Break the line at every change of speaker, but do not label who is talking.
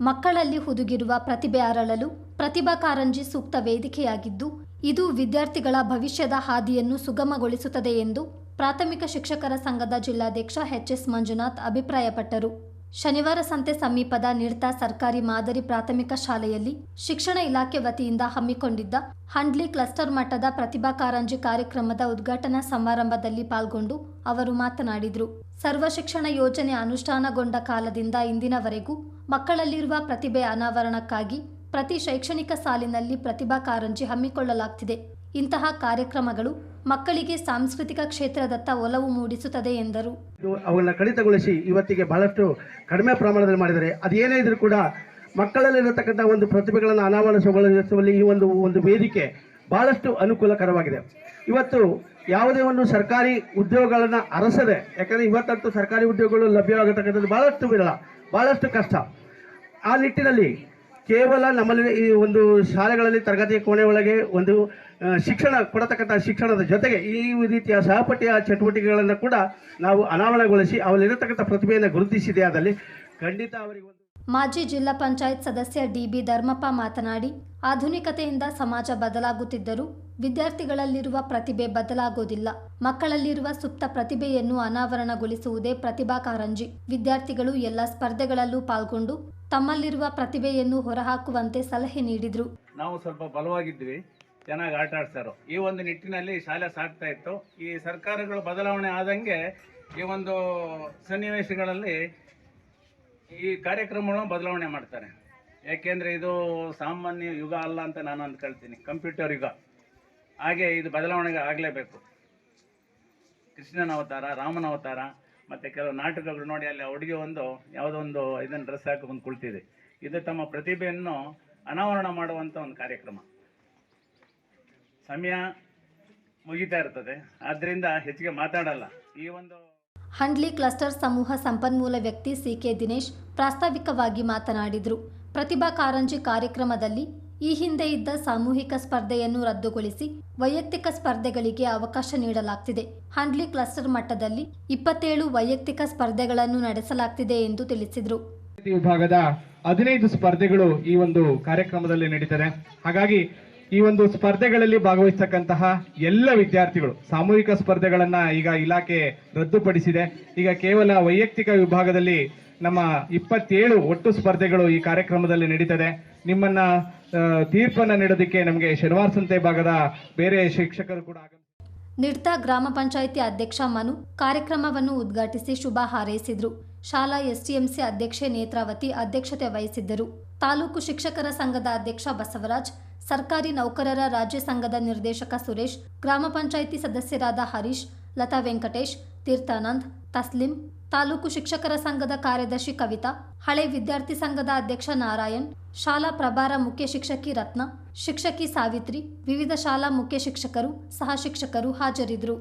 ಮಕ್ಕಳಲ್ಲಿ ಹುದುಗಿರುವ ಪ್ರತಿಭೆ ಅರಳಲು ಪ್ರತಿಭಾ ಕಾರಂಜಿ ಸೂಕ್ತ ವೇದಿಕೆಯಾಗಿದ್ದು, ಇದು ವಿದ್ಯಾರ್ಥಿಗಳ ಭವಿಷ್ಯದ ಹಾದಿಯನ್ನು ಸುಗಮಗೊಳಿಸುತ್ತದೆ ಎಂದು ಪ್ರಾಥಮಿಕ ಶಿಕ್ಷಕರ ಸಂಘದ ಜಿಲ್ಲಾಧ್ಯಕ್ಷ ಎಚ್ಎಸ್ ಮಂಜುನಾಥ್ ಅಭಿಪ್ರಾಯಪಟ್ಟರು. ಶನಿವಾರ ಸಂತೆ ಸಮೀಪದ ನಿಡ್ತಾ ಸರ್ಕಾರಿ ಮಾದರಿ ಪ್ರಾಥಮಿಕ ಶಾಲೆಯಲ್ಲಿ ಶಿಕ್ಷಣ ಇಲಾಖೆ ವತಿಯಿಂದ ಹಮ್ಮಿಕೊಂಡಿದ್ದ ಹಂಡ್ಲಿ ಕ್ಲಸ್ಟರ್ ಮಟ್ಟದ ಪ್ರತಿಭಾ ಕಾರಂಜಿ ಕಾರ್ಯಕ್ರಮದ ಉದ್ಘಾಟನಾ ಸಮಾರಂಭದಲ್ಲಿ ಪಾಲ್ಗೊಂಡು ಅವರು ಮಾತನಾಡಿದರು. ಸರ್ವ ಶಿಕ್ಷಣ ಯೋಜನೆ ಅನುಷ್ಠಾನಗೊಂಡ ಕಾಲದಿಂದ ಇಂದಿನವರೆಗೂ ಮಕ್ಕಳಲ್ಲಿರುವ ಪ್ರತಿಭೆ ಅನಾವರಣಕ್ಕಾಗಿ ಪ್ರತಿ ಶೈಕ್ಷಣಿಕ ಸಾಲಿನಲ್ಲಿ ಪ್ರತಿಭಾ ಕಾರಂಜಿ ಹಮ್ಮಿಕೊಳ್ಳಲಾಗ್ತಿದೆ. ಇಂತಹ ಕಾರ್ಯಕ್ರಮಗಳು ಮಕ್ಕಳಿಗೆ ಸಾಂಸ್ಕೃತಿಕ ಕ್ಷೇತ್ರದತ್ತ ಒಲವು ಮೂಡಿಸುತ್ತದೆ ಎಂದರು.
ಅವುಗಳನ್ನ ಕಡಿತಗೊಳಿಸಿ ಇವತ್ತಿಗೆ ಬಹಳಷ್ಟು ಕಡಿಮೆ ಪ್ರಮಾಣದಲ್ಲಿ ಮಾಡಿದರೆ ಅದೇನೇ ಇದ್ರೂ ಕೂಡ ಮಕ್ಕಳಲ್ಲಿರತಕ್ಕಂಥ ಒಂದು ಪ್ರತಿಭೆಗಳನ್ನು ಅನಾವರಣಗೊಳಿಸುವಲ್ಲಿ ಈ ಒಂದು ಒಂದು ವೇದಿಕೆ ಬಹಳಷ್ಟು ಅನುಕೂಲಕರವಾಗಿದೆ. ಇವತ್ತು ಯಾವುದೇ ಒಂದು ಸರ್ಕಾರಿ ಉದ್ಯೋಗಗಳನ್ನು ಅರಸದೆ, ಯಾಕಂದರೆ ಇವತ್ತಂತೂ ಸರ್ಕಾರಿ ಉದ್ಯೋಗಗಳು ಲಭ್ಯವಾಗತಕ್ಕಂಥದ್ದು ಬಹಳಷ್ಟು ವಿರಳ, ಬಹಳಷ್ಟು ಕಷ್ಟ. ಆ ನಿಟ್ಟಿನಲ್ಲಿ ಕೇವಲ ನಮ್ಮಲ್ಲಿ ಈ ಒಂದು ಶಾಲೆಗಳಲ್ಲಿ ತರಗತಿ ಕೋಣೆ ಒಳಗೆ ಒಂದು ಶಿಕ್ಷಣ ಕೊಡತಕ್ಕಂಥ ಶಿಕ್ಷಣದ ಜೊತೆಗೆ ಈ ರೀತಿಯ ಸಹಪಠ್ಯ ಚಟುವಟಿಕೆಗಳನ್ನು ಕೂಡ ನಾವು ಅನಾವರಣಗೊಳಿಸಿ ಅವರಲ್ಲಿರತಕ್ಕಂಥ ಪ್ರತಿಭೆಯನ್ನು ಗುರುತಿಸಿದೆ. ಆದಲ್ಲಿ ಖಂಡಿತ ಅವರಿಗೆ
ಮಾಜಿ ಜಿಲ್ಲಾ ಪಂಚಾಯತ್ ಸದಸ್ಯ ಡಿಬಿ ಧರ್ಮಪ್ಪ ಮಾತನಾಡಿ, ಆಧುನಿಕತೆಯಿಂದ ಸಮಾಜ ಬದಲಾಗುತ್ತಿದ್ದರೂ ವಿದ್ಯಾರ್ಥಿಗಳಲ್ಲಿರುವ ಪ್ರತಿಭೆ ಬದಲಾಗೋದಿಲ್ಲ. ಮಕ್ಕಳಲ್ಲಿರುವ ಸುಪ್ತ ಪ್ರತಿಭೆಯನ್ನು ಅನಾವರಣಗೊಳಿಸುವುದೇ ಪ್ರತಿಭಾ ಕಾರಂಜಿ. ವಿದ್ಯಾರ್ಥಿಗಳು ಎಲ್ಲ ಸ್ಪರ್ಧೆಗಳಲ್ಲೂ ಪಾಲ್ಗೊಂಡು ತಮ್ಮಲ್ಲಿರುವ ಪ್ರತಿಭೆಯನ್ನು ಹೊರಹಾಕುವಂತೆ ಸಲಹೆ ನೀಡಿದರು.
ನಾವು ಸ್ವಲ್ಪ ಬಲವಾಗಿದ್ವಿ, ಚೆನ್ನಾಗಿ ಆಟ ಆಡ್ತಾರೋ ಈ ಒಂದು ನಿಟ್ಟಿನಲ್ಲಿ ಶಾಲೆ ಸಾಗ್ತಾ ಇತ್ತು. ಈ ಸರ್ಕಾರಗಳು ಬದಲಾವಣೆ ಆದಂಗೆ ಈ ಒಂದು ಸನ್ನಿವೇಶಗಳಲ್ಲಿ ಈ ಕಾರ್ಯಕ್ರಮಗಳನ್ನು ಬದಲಾವಣೆ ಮಾಡ್ತಾರೆ. ಯಾಕೆಂದರೆ ಇದು ಸಾಮಾನ್ಯ ಯುಗ ಅಲ್ಲ ಅಂತ ನಾನು ಅಂದ್ಕೊಳ್ತೀನಿ. ಕಂಪ್ಯೂಟರ್ ಯುಗ. ಹಾಗೆ ಇದು ಬದಲಾವಣೆಗೆ ಆಗಲೇಬೇಕು. ಕೃಷ್ಣನ ಅವತಾರ, ರಾಮನ ಅವತಾರ, ಮತ್ತು ಕೆಲವು ನಾಟಕಗಳು ನೋಡಿ ಅಲ್ಲಿ ಹುಡುಗಿ ಒಂದು ಯಾವುದೋ ಒಂದು ಇದನ್ನು ಡ್ರೆಸ್ ಹಾಕೊಂಡು ಕುಳಿತಿದೆ. ಇದು ತಮ್ಮ ಪ್ರತಿಭೆಯನ್ನು ಅನಾವರಣ ಮಾಡುವಂಥ ಒಂದು ಕಾರ್ಯಕ್ರಮ. ಸಮಯ ಮುಗಿತಾ ಇರ್ತದೆ. ಆದ್ದರಿಂದ ಹೆಚ್ಚಿಗೆ ಮಾತಾಡಲ್ಲ. ಈ ಒಂದು
ಹಂಡ್ಲಿ ಕ್ಲಸ್ಟರ್ ಸಮೂಹ ಸಂಪನ್ಮೂಲ ವ್ಯಕ್ತಿ ಸಿಕೆ ದಿನೇಶ್ ಪ್ರಾಸ್ತಾವಿಕವಾಗಿ ಮಾತನಾಡಿದರು. ಪ್ರತಿಭಾ ಕಾರಂಜಿ ಕಾರ್ಯಕ್ರಮದಲ್ಲಿ ಈ ಹಿಂದೆ ಇದ್ದ ಸಾಮೂಹಿಕ ಸ್ಪರ್ಧೆಯನ್ನು ರದ್ದುಗೊಳಿಸಿ ವೈಯಕ್ತಿಕ ಸ್ಪರ್ಧೆಗಳಿಗೆ ಅವಕಾಶ ನೀಡಲಾಗ್ತಿದೆ. ಹಂಡ್ಲಿ ಕ್ಲಸ್ಟರ್ ಮಟ್ಟದಲ್ಲಿ ಇಪ್ಪತ್ತೇಳು ವೈಯಕ್ತಿಕ ಸ್ಪರ್ಧೆಗಳನ್ನು ನಡೆಸಲಾಗ್ತಿದೆ ಎಂದು ತಿಳಿಸಿದರು.
ವಿಭಾಗದ ಹದಿನೈದು ಸ್ಪರ್ಧೆಗಳು ಈ ಒಂದು ಕಾರ್ಯಕ್ರಮದಲ್ಲಿ ನಡೀತದೆ. ಹಾಗಾಗಿ ಈ ಒಂದು ಸ್ಪರ್ಧೆಗಳಲ್ಲಿ ಭಾಗವಹಿಸ್ತಕ್ಕಂತಹ ಎಲ್ಲ ವಿದ್ಯಾರ್ಥಿಗಳು ಸಾಮೂಹಿಕ ಸ್ಪರ್ಧೆಗಳನ್ನ ಈಗ ಇಲಾಖೆ ರದ್ದುಪಡಿಸಿದೆ. ಈಗ ಕೇವಲ ವೈಯಕ್ತಿಕ ವಿಭಾಗದಲ್ಲಿ ನಮ್ಮ ಇಪ್ಪತ್ತೇಳು ಒಟ್ಟು ಸ್ಪರ್ಧೆಗಳು ಈ ಕಾರ್ಯಕ್ರಮದಲ್ಲಿ ನಡೀತದೆ. ನಿಮ್ಮನ್ನ ತೀರ್ಪನ್ನ ನೀಡೋದಕ್ಕೆ ನಮಗೆ ಶನಿವಾರ ಸಂತೆ ಭಾಗದ ಬೇರೆ ಶಿಕ್ಷಕರು ಕೂಡ.
ನಿಡ್ತಾ ಗ್ರಾಮ ಪಂಚಾಯಿತಿ ಅಧ್ಯಕ್ಷ ಮನು ಕಾರ್ಯಕ್ರಮವನ್ನು ಉದ್ಘಾಟಿಸಿ ಶುಭ ಹಾರೈಸಿದರು. ಶಾಲಾ ಎಸ್ಟಿಎಂಸಿ ಅಧ್ಯಕ್ಷೆ ನೇತ್ರಾವತಿ ಅಧ್ಯಕ್ಷತೆ ವಹಿಸಿದ್ದರು. ತಾಲೂಕು ಶಿಕ್ಷಕರ ಸಂಘದ ಅಧ್ಯಕ್ಷ ಬಸವರಾಜ್ ಸರ್ಕಾರಿ ನೌಕರರ ರಾಜ್ಯ ಸಂಘದ ನಿರ್ದೇಶಕ ಸುರೇಶ್, ಗ್ರಾಮ ಪಂಚಾಯಿತಿ ಸದಸ್ಯರಾದ ಹರೀಶ್, ಲತಾ ವೆಂಕಟೇಶ್, ತೀರ್ಥಾನಂದ್, ತಸ್ಲಿಂ, ತಾಲೂಕು ಶಿಕ್ಷಕರ ಸಂಘದ ಕಾರ್ಯದರ್ಶಿ ಕವಿತಾ, ಹಳೆ ವಿದ್ಯಾರ್ಥಿ ಸಂಘದ ಅಧ್ಯಕ್ಷ ನಾರಾಯಣ್, ಶಾಲಾ ಪ್ರಭಾರ ಮುಖ್ಯ ಶಿಕ್ಷಕಿ ರತ್ನ, ಶಿಕ್ಷಕಿ ಸಾವಿತ್ರಿ, ವಿವಿಧ ಶಾಲಾ ಮುಖ್ಯ ಶಿಕ್ಷಕರು, ಸಹ ಶಿಕ್ಷಕರು ಹಾಜರಿದ್ದರು.